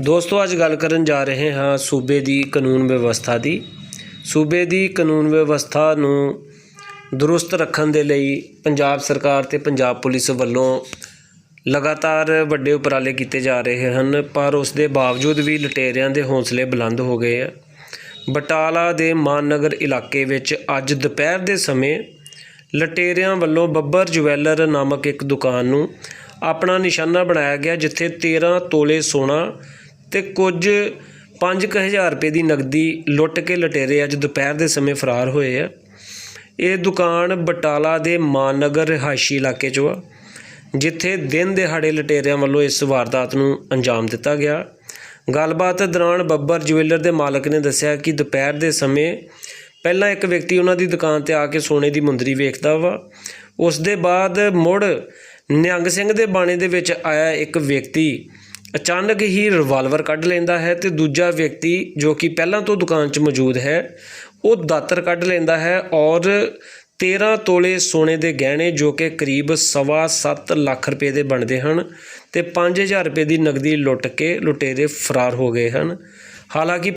ਦੋਸਤੋ, ਅੱਜ ਗੱਲ ਕਰਨ ਜਾ ਰਹੇ ਹਾਂ ਸੂਬੇ ਦੀ ਕਾਨੂੰਨ ਵਿਵਸਥਾ ਦੀ। ਸੂਬੇ ਦੀ ਕਾਨੂੰਨ ਵਿਵਸਥਾ ਨੂੰ ਦਰੁਸਤ ਰੱਖਣ ਦੇ ਲਈ ਪੰਜਾਬ ਸਰਕਾਰ ਤੇ ਪੰਜਾਬ ਪੁਲਿਸ ਵੱਲੋਂ ਲਗਾਤਾਰ ਵੱਡੇ ਉਪਰਾਲੇ ਕੀਤੇ ਜਾ ਰਹੇ ਹਨ, ਪਰ ਉਸ ਦੇ ਬਾਵਜੂਦ ਵੀ ਲਟੇਰਿਆਂ ਦੇ ਹੌਸਲੇ ਬੁਲੰਦ ਹੋ ਗਏ ਆ। ਬਟਾਲਾ ਦੇ ਮਾਨਨਗਰ ਇਲਾਕੇ ਵਿੱਚ ਅੱਜ ਦੁਪਹਿਰ ਦੇ ਸਮੇਂ ਲਟੇਰਿਆਂ ਵੱਲੋਂ ਬੱਬਰ ਜਵੈਲਰ ਨਾਮਕ ਇੱਕ ਦੁਕਾਨ ਨੂੰ ਆਪਣਾ ਨਿਸ਼ਾਨਾ ਬਣਾਇਆ ਗਿਆ, ਜਿੱਥੇ 13 ਤੋਲੇ ਸੋਨਾ ਤੇ ਕੁਝ 5000 ਰੁਪਏ ਦੀ ਨਗਦੀ ਲੁੱਟ ਕੇ ਲਟੇਰੇ ਅੱਜ ਦੁਪਹਿਰ ਦੇ ਸਮੇਂ ਫਰਾਰ ਹੋਏ ਆ। ਇਹ ਦੁਕਾਨ ਬਟਾਲਾ ਦੇ ਮਾਨਗਰ ਰਿਹਾਇਸ਼ੀ ਇਲਾਕੇ 'ਚੋਂ ਆ, ਜਿੱਥੇ ਦਿਨ ਦਿਹਾੜੇ ਲਟੇਰਿਆਂ ਵੱਲੋਂ ਇਸ ਵਾਰਦਾਤ ਨੂੰ ਅੰਜਾਮ ਦਿੱਤਾ ਗਿਆ। ਗੱਲਬਾਤ ਦੌਰਾਨ ਬੱਬਰ ਜੁਐਲਰ ਦੇ ਮਾਲਕ ਨੇ ਦੱਸਿਆ ਕਿ ਦੁਪਹਿਰ ਦੇ ਸਮੇਂ ਪਹਿਲਾਂ ਇੱਕ ਵਿਅਕਤੀ ਉਹਨਾਂ ਦੀ ਦੁਕਾਨ ਤੇ ਆ ਕੇ ਸੋਨੇ ਦੀ ਮੁੰਦਰੀ ਵੇਖਦਾ ਵਾ। ਉਸ ਦੇ ਬਾਅਦ ਮੁੜ ਨਿਹੰਗ ਸਿੰਘ ਦੇ ਬਾਣੇ ਦੇ ਵਿੱਚ ਆਇਆ ਇੱਕ ਵਿਅਕਤੀ ਅਚਾਨਕ ਹੀ ਰਿਵਾਲਵਰ ਕੱਢ ਲੈਂਦਾ ਹੈ ਤੇ ਦੂਜਾ ਵਿਅਕਤੀ, ਜੋ ਕਿ ਪਹਿਲਾਂ ਤੋਂ ਦੁਕਾਨ 'ਚ ਮੌਜੂਦ ਹੈ, ਉਹ ਦਾਤਰ ਕੱਢ ਲੈਂਦਾ ਹੈ ਔਰ 13 ਤੋਲੇ ਸੋਨੇ ਦੇ ਗਹਿਣੇ ਜੋ ਕਿ ਕਰੀਬ ਸਵਾ ਸੱਤ ਲੱਖ ਰੁਪਏ ਦੇ ਬਣਦੇ ਹਨ ਤੇ 5000 ਰੁਪਏ ਦੀ ਨਗਦੀ ਲੁੱਟ ਕੇ ਲੁਟੇਰੇ ਫਰਾਰ ਹੋ ਗਏ ਹਨ। ਹਾਲਾਂਕਿ